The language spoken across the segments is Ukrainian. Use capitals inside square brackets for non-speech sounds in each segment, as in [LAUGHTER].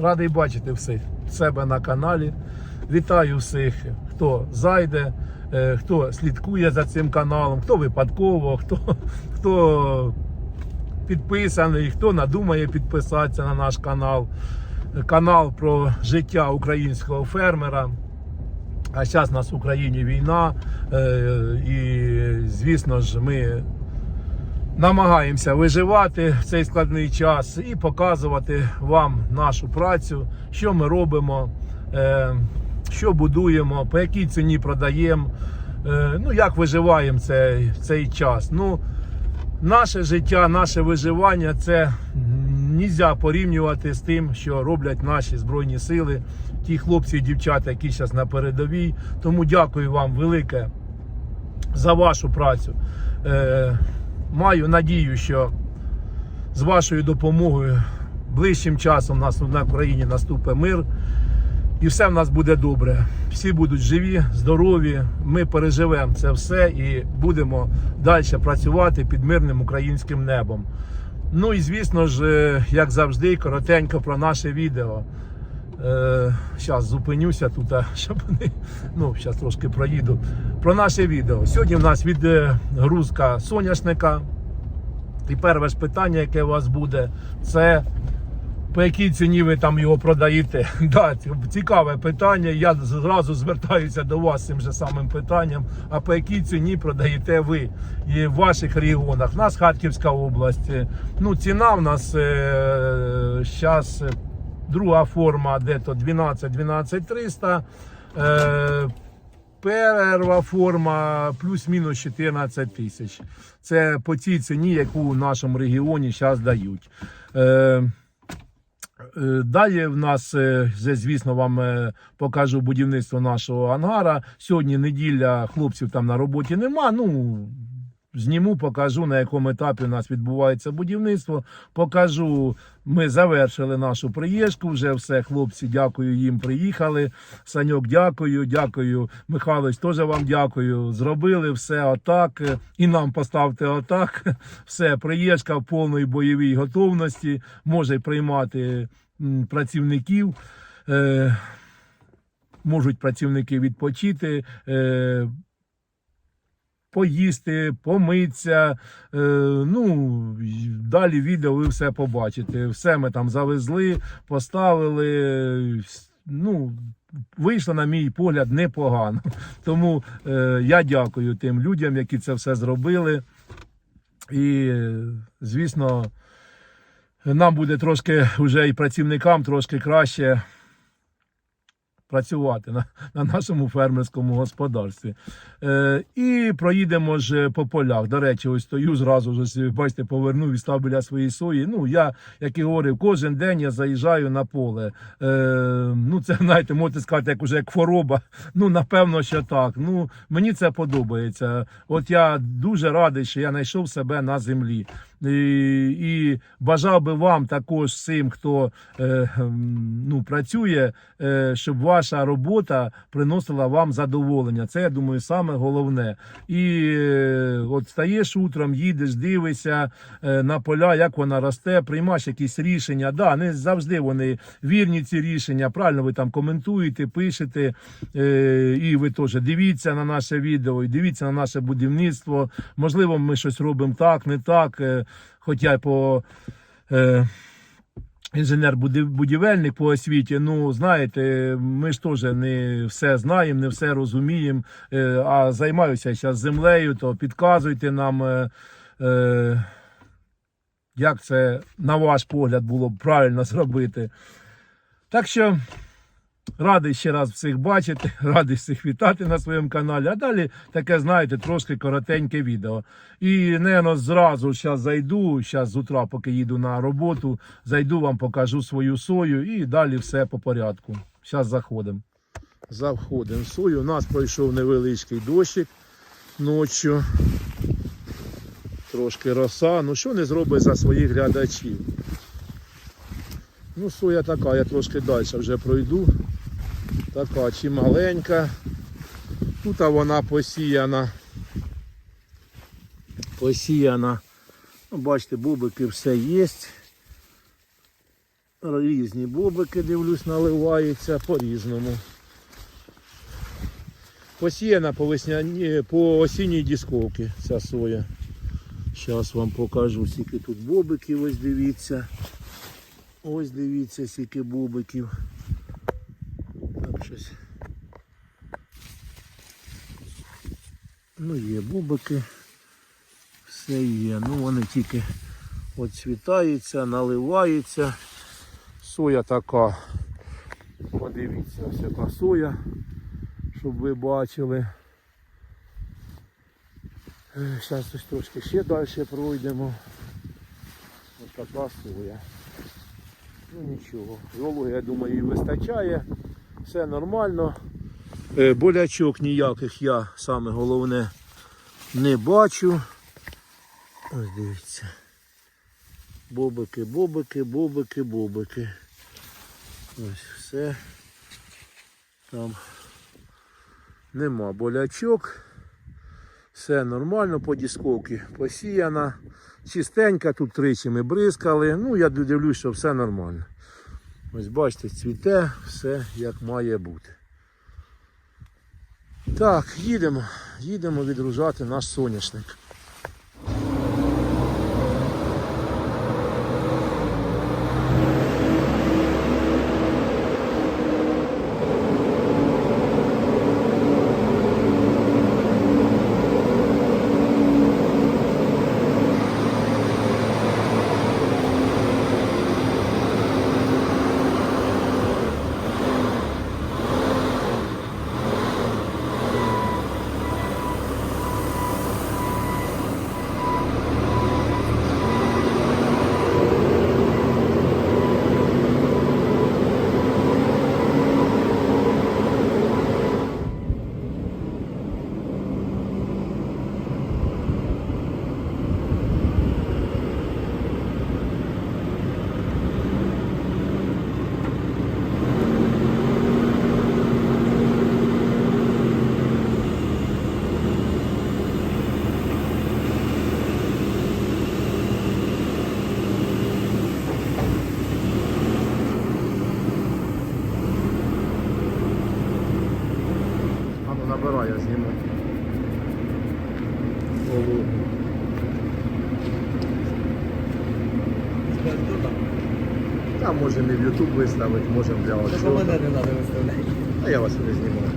Радий бачити всіх себе на каналі. Вітаю всіх, хто зайде, е, хто слідкує за цим каналом, хто випадково, хто, хто підписаний, хто надумає підписатися на наш канал. Канал про життя українського фермера. А зараз у нас в Україні війна, е, і звісно ж, ми намагаємося виживати в цей складний час і показувати вам нашу працю, що ми робимо, е, що будуємо, по якій ціні продаємо, е, ну як виживаємо цей, цей час. Ну, наше життя, наше виживання це нельзя порівнювати з тим, що роблять наші збройні сили, ті хлопці і дівчата, які зараз на передовій. Тому дякую вам велике за вашу працю. Маю надію, що з вашою допомогою ближчим часом у нас на Україні наступить мир. І все в нас буде добре. Всі будуть живі, здорові. Ми переживемо це все і будемо далі працювати під мирним українським небом. Ну і звісно ж, е, як завжди, коротенько про наше відео. Зараз зупинюся тут, [LAUGHS] щоб не. Ну, зараз трошки проїду. Про наше відео. Сьогодні в нас відгрузка соняшника. І перше ж питання, яке у вас буде, це по якій ціні ви там його продаєте? [LAUGHS] Да, цікаве питання. Я зразу звертаюся до вас цим же самим питанням. А по якій ціні продаєте ви і в ваших регіонах? У нас Харківська область. Ну, ціна в нас зараз друга форма, де-то 12-12 300. Е, Перша форма плюс-мінус 14 тисяч. Це по цій ціні, яку в нашому регіоні зараз дають. Е, е, Далі в нас, е, звісно, вам покажу будівництво нашого ангара. Сьогодні неділя, хлопців там на роботі нема. Ну, зніму, покажу, на якому етапі у нас відбувається будівництво. Покажу, ми завершили нашу приїжджку. Вже все, хлопці, дякую їм. Приїхали. Саньок, дякую, дякую. Михайлович, теж вам дякую. Зробили все отак. І нам поставте отак. Все, приїжджка в повної бойовій готовності. Може приймати працівників. Е, можуть працівники відпочити. Поїсти, помитися. Е, ну, далі відео ви все побачите. Все ми там завезли, поставили. Ну, вийшло, на мій погляд, непогано. [LAUGHS] Тому е, я дякую тим людям, які це все зробили. І, звісно, нам буде трошки вже і працівникам трошки краще працювати на, на нашому фермерському господарстві. Е, і проїдемо ж по полях. До речі, ось стою зразу ж, бачите, повернув і став біля своєї сої. Ну, я, як і говорив, кожен день я заїжджаю на поле. Е, ну, це, знаєте, можете сказати, як уже як хвороба. Ну, напевно, що так. Ну, мені це подобається. От я дуже радий, що я знайшов себе на землі. І, бажав би вам також всім, хто е, ну, працює, е, щоб ваша робота приносила вам задоволення. Це я думаю саме головне. І е, от стаєш утром, їдеш, дивишся на поля, як вона росте, приймаєш якісь рішення. Да, не завжди вони вірні ці рішення. Правильно ви там коментуєте, пишете. І ви теж дивіться на наше відео, і дивіться на наше будівництво. Можливо, ми щось робимо так, не так. Хоча й по е, інженер-будівельник по освіті, ну знаєте, ми ж теж не все знаємо, не все розуміємо. Е, а займаюся зараз землею, то підказуйте нам. Е, е, як це, на ваш погляд, було б правильно [LAUGHS] зробити. Так що радий ще раз всіх бачити, [LAUGHS] радий всіх вітати на своєму каналі. А далі таке, знаєте, трошки коротеньке відео. І, напевно, зразу зараз зайду, зараз з утра, поки їду на роботу, зайду вам, покажу свою сою і далі все по порядку. Зараз заходимо. Заходимо сою. У нас пройшов невеличкий дощик ночі. Трошки роса. Ну що не зробить за своїх глядачів? Ну, соя така, я трошки далі вже пройду. Така чималенька. Тут вона посіяна. Посіяна. Ну, бачите, бубики все є. Різні бобики, дивлюсь, наливаються по-різному. Посіяна по, весняні, по осінній дісковці ця соя. Зараз вам покажу, скільки тут бобиків, ось дивіться. Ось дивіться, скільки бобиків. Так щось. Ну є бобики. Все є. Ну вони тільки оцвітаються, наливаються. Соя така. Подивіться, ось яка соя, щоб ви бачили. Зараз ось трошки ще далі пройдемо. Ось така соя. Ну нічого. Вологи, я думаю, їй вистачає. Все нормально. Е, Болячок ніяких я саме головне не бачу. Ось дивіться. Бобики, бобики, бобики, бобики. Ось все. Там нема болячок. Все нормально по дісковці посіяна. Чистенька, тут тричі ми бризкали. Ну, я дивлюсь, що все нормально. Ось бачите, цвіте, все як має бути. Так, їдемо, їдемо відгружати наш соняшник. А ну набирай, я зніму. Вологу. Там можемо і в YouTube виставити, можемо для вас. Мене не треба виставляти. А я вас не знімаю.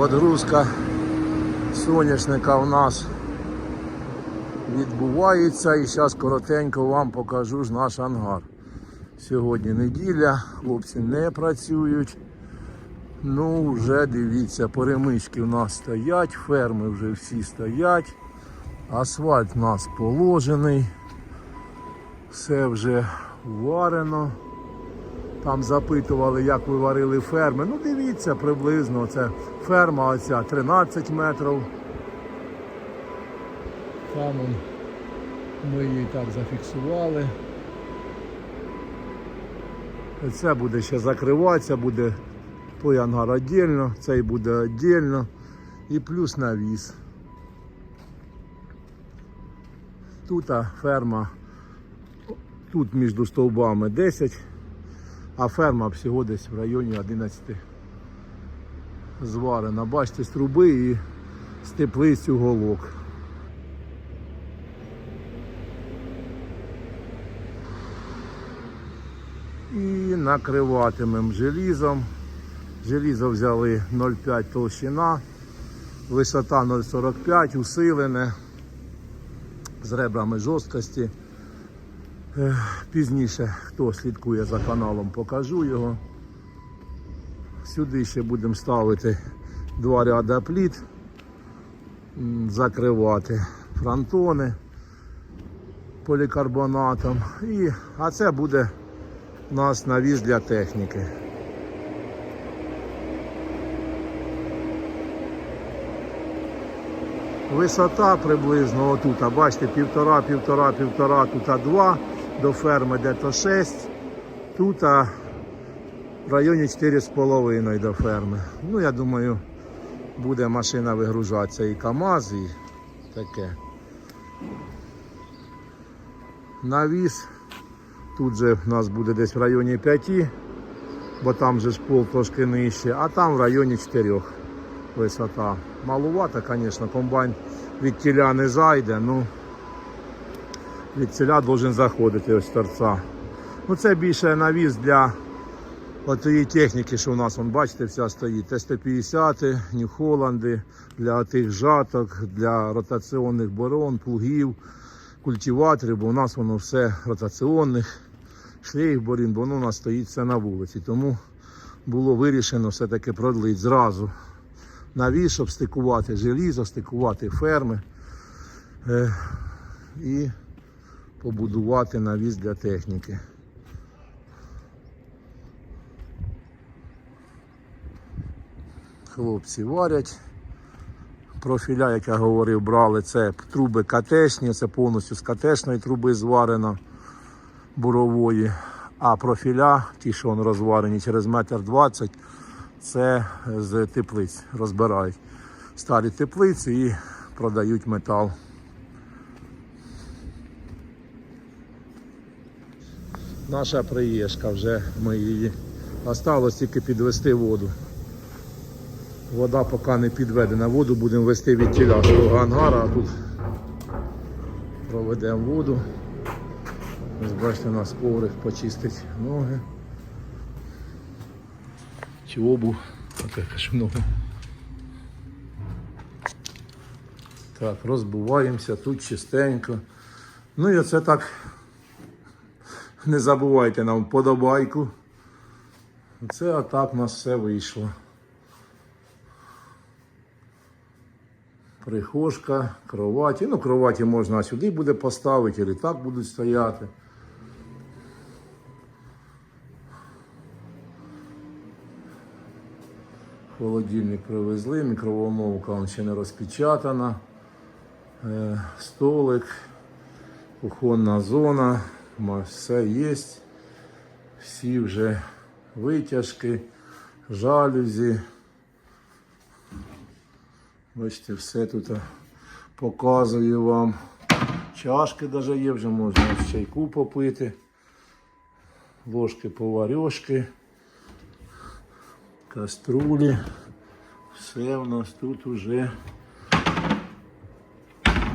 Так, отгрузка соняшника у нас відбувається і зараз коротенько вам покажу ж наш ангар. Сьогодні неділя, хлопці не працюють. Ну, вже дивіться, перемички у нас стоять, ферми вже всі стоять, асфальт у нас положений, все вже варено. Там запитували, як ви варили ферми. Ну дивіться, приблизно це ферма оця 13 метрів. Там ми її так зафіксували. Це буде ще закриватися, буде той ангар віддільно, цей буде віддільно і плюс навіс. Тут ферма, тут між стовбами 10 а ферма всього десь в районі 11 зварена. Бачите, з труби і з теплиць уголок. І накриватимемо желізом. Желізо взяли 0,5 толщина, висота 0,45, усилене з ребрами жорсткості. Пізніше, хто слідкує за каналом, покажу його. Сюди ще будемо ставити два ряда пліт, закривати фронтони полікарбонатом. І, а це буде у нас навіс для техніки. Висота приблизно отут, бачите, півтора, півтора, півтора, тут два, до ферми де-то 6, тут а в районі 4,5 до ферми. Ну, я думаю, буде машина вигружатися і КАМАЗ, і таке. Навіс. Тут же в нас буде десь в районі 5, бо там же ж пол трошки нижче, а там в районі 4 висота. Малувата, звісно, комбайн від тіля не зайде, ну від тіля должен заходити ось торця. Ну це більше навіс для отої техніки, що у нас, вон, бачите, вся стоїть. Т-150, Нью-Холланди, для тих жаток, для ротаційних борон, плугів, культиваторів, бо у нас воно все ротаційних, шлейфборін, бо воно у нас стоїть все на вулиці. Тому було вирішено все-таки продлити зразу навіс, щоб стикувати желізо, стикувати ферми е, і побудувати навіс для техніки. Хлопці варять. Профіля, як я говорив, брали це труби катешні, це повністю з катешної труби зварено бурової. А профіля, ті, що вони розварені через метр двадцять, це з теплиць розбирають старі теплиці і продають метал. Наша приїжка вже ми її. Осталось тільки підвести воду. Вода поки не підведена. Воду будемо вести від тіля з ангара, а тут проведемо воду. Ось бачите, у нас коврик почистить ноги. Чи обув. Оце кажу ноги. Так, розбуваємося, тут чистенько. Ну і оце так. Не забувайте нам подобайку. Це отак у нас все вийшло. Прихожка, кроваті. Ну, кроваті можна сюди буде поставити, і так будуть стояти. Холодильник привезли, мікроволновка он ще не розпечатана. Е, столик, кухонна зона, ма- все є. Всі вже витяжки, жалюзі. Бачите, все тут показую вам. Чашки навіть є, вже можна чайку попити. Ложки поварьошки, каструлі. Все в нас тут уже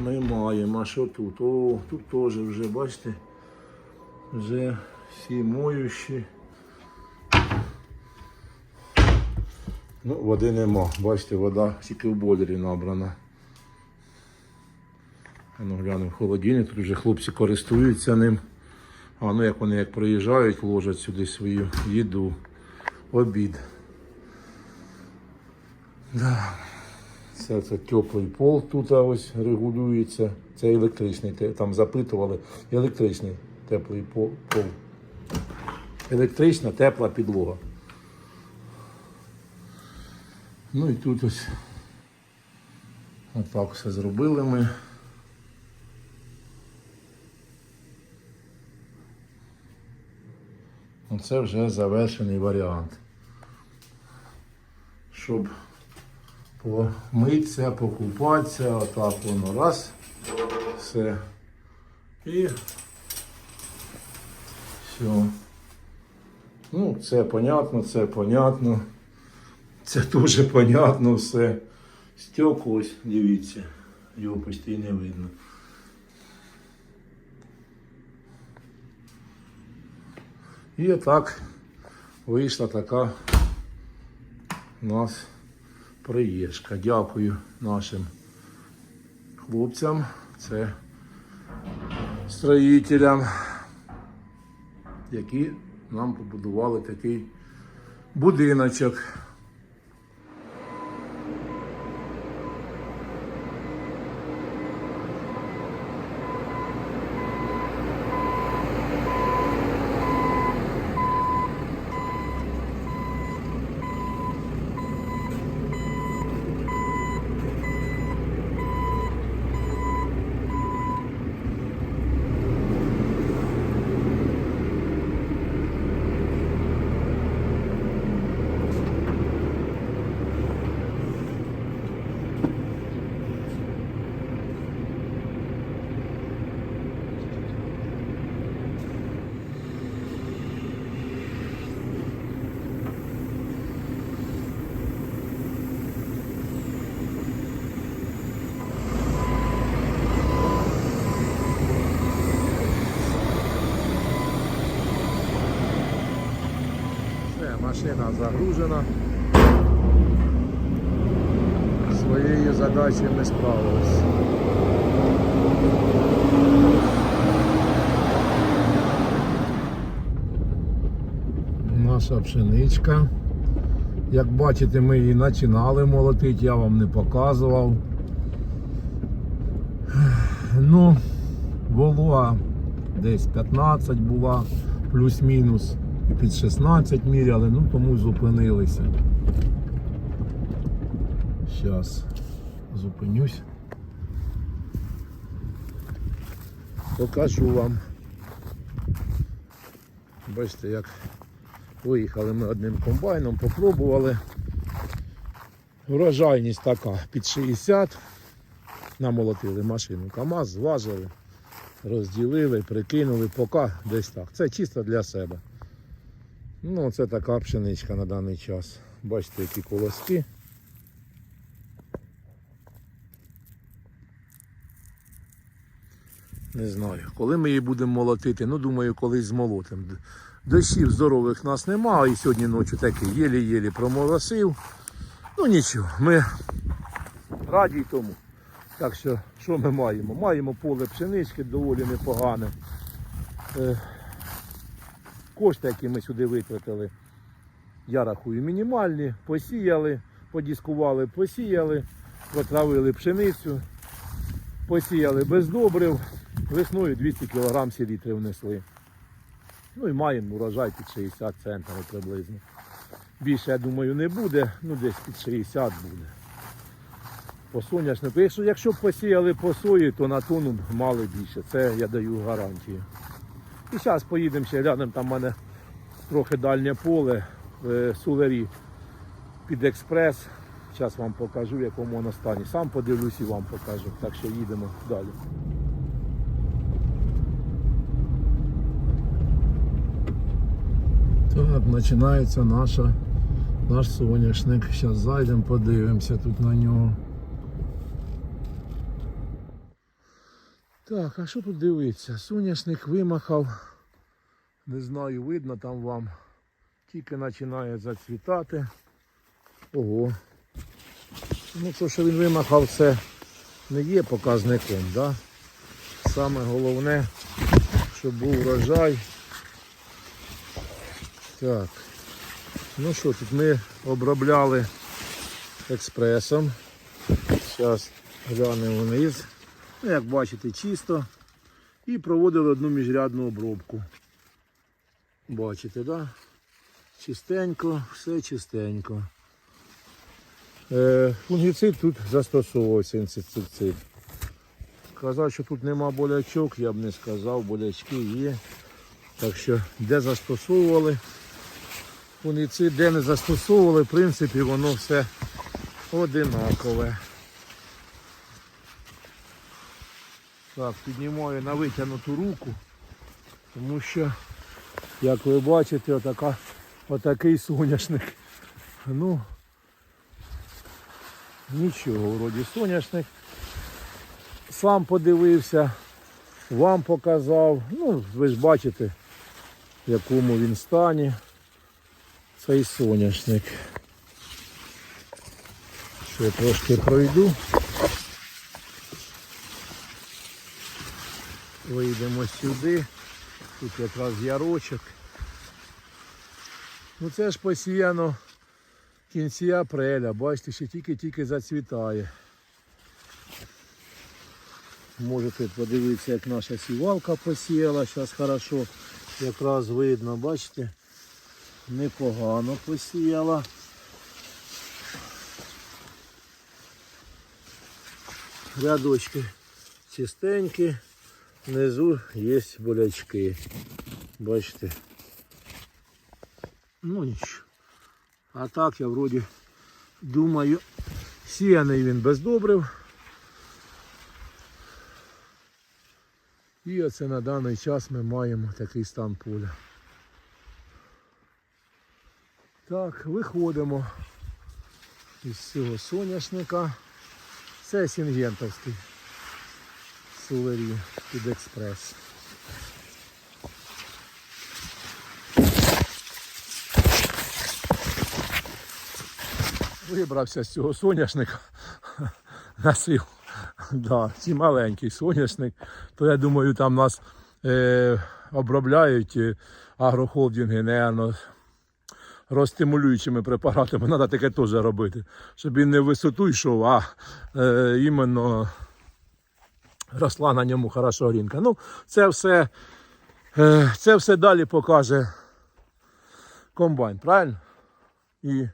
ми маємо. А що тут? О, тут теж вже, бачите, вже всі моющі. Ну, води нема. Бачите, вода тільки в бойлері набрана. Ну, глянемо, холодильник, тут вже хлопці користуються ним. А ну як вони як приїжджають, ложать сюди свою їду, обід. Да. Це, це теплий пол тут ось регулюється. Це електричний, там запитували. Електричний теплий пол. Електрична тепла підлога. Ну і тут ось отак все зробили ми. Оце вже завершений варіант. Щоб помитися, покупатися, отак воно раз, все. І все. Ну, це понятно, це понятно. Це дуже понятно все. Стек ось, дивіться, його почти не видно. І отак вийшла така у нас приїжджка. Дякую нашим хлопцям, це строїтелям. Які нам побудували такий будиночок. Все, машина загружена. Своєю задачею ми справились. Наша пшеничка. Як бачите, ми її починали молотити, я вам не показував. Ну, волога десь 15 була, плюс-мінус. І під 16 міряли, ну тому зупинилися. Зараз зупинюсь. Покажу вам. Бачите, як виїхали ми одним комбайном, попробували. Врожайність така під 60. Намолотили машину КАМАЗ, зважили, розділили, прикинули, поки десь так. Це чисто для себе. Ну, це така пшеничка на даний час. Бачите, які колоски. Не знаю, коли ми її будемо молотити, ну думаю, колись змолотимо. Д- Дощів здорових нас нема, і сьогодні ночі такий єлі-єлі проморосив. Ну нічого, ми раді тому. Так що, що ми маємо? Маємо поле пшенички доволі непогане. Кошти, які ми сюди витратили, я рахую, мінімальні. Посіяли, подіскували, посіяли, протравили пшеницю, посіяли без добрив, весною 200 кг селітри внесли. Ну і маємо урожай під 60 центів приблизно. Більше, я думаю, не буде, ну десь під 60 буде. По соняшнику. Якщо, б посіяли по сої, то на тонну б мали більше. Це я даю гарантію. І зараз поїдемо ще глянемо, там в мене трохи дальнє поле в сулері під експрес. Зараз вам покажу, в якому воно стані. Сам подивлюсь і вам покажу. Так що їдемо далі. Так, починається наша, наш соняшник. Зараз зайдемо, подивимося тут на нього. Так, а що тут дивитися? Соняшник вимахав. Не знаю, видно там вам. Тільки починає зацвітати. Ого. Ну, то, що він вимахав, це не є показником, да? Саме головне, щоб був врожай. Так. Ну що, тут ми обробляли експресом. Зараз глянемо вниз. Ну, як бачите, чисто. І проводили одну міжрядну обробку. Бачите, да? Чистенько, все чистенько. Е, фунгіцид тут застосовувався інсектицид. Сказав, що тут нема болячок, я б не сказав, болячки є. Так що де застосовували фунгіцид, де не застосовували, в принципі, воно все одинакове. Так, піднімаю на витягнуту руку, тому що, як ви бачите, отака, отакий соняшник. Ну, нічого, вроді соняшник. Сам подивився, вам показав. Ну, ви ж бачите, в якому він стані. Цей соняшник. Ще трошки пройду. Вийдемо сюди. Тут якраз ярочок. Ну це ж посіяно в кінці апреля, бачите, ще тільки-тільки зацвітає. Можете подивитися, як наша сівалка посіяла. Зараз хорошо якраз видно, бачите, непогано посіяла. Рядочки чистенькі, внизу є болячки. Бачите. Ну нічого. А так я вроді думаю, сіяний він без добрив. І оце на даний час ми маємо такий стан поля. Так, виходимо із цього соняшника. Це Сінгентовський сулері під експрес. Вибрався з цього соняшника на свій да, ці маленький соняшник, то я думаю, там нас е, обробляють е, агрохолдинги, наверно, розстимулюючими препаратами. Треба таке теж робити, щоб він не в висоту йшов, а е, іменно росла на ньому хороша рінка. Ну, це все, е, це все далі покаже комбайн, правильно? І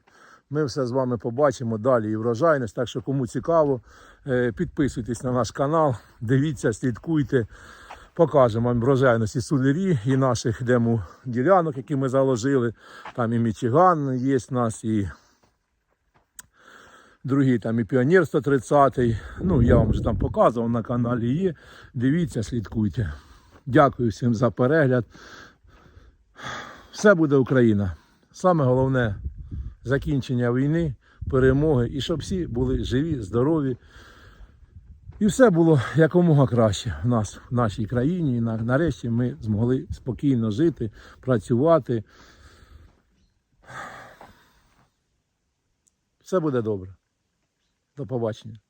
ми все з вами побачимо далі і врожайність. Так що кому цікаво, е, підписуйтесь на наш канал, дивіться, слідкуйте. Покажемо вам врожайності сулері і наших демо ділянок, які ми заложили. Там і Мічиган є в нас, і другий там і Піонер 130. Ну, я вам вже там показував на каналі є. Дивіться, слідкуйте. Дякую всім за перегляд. Все буде Україна. Саме головне закінчення війни, перемоги і щоб всі були живі, здорові. І все було якомога краще в нас, в нашій країні. І нарешті ми змогли спокійно жити, працювати. Все буде добре. До побачення.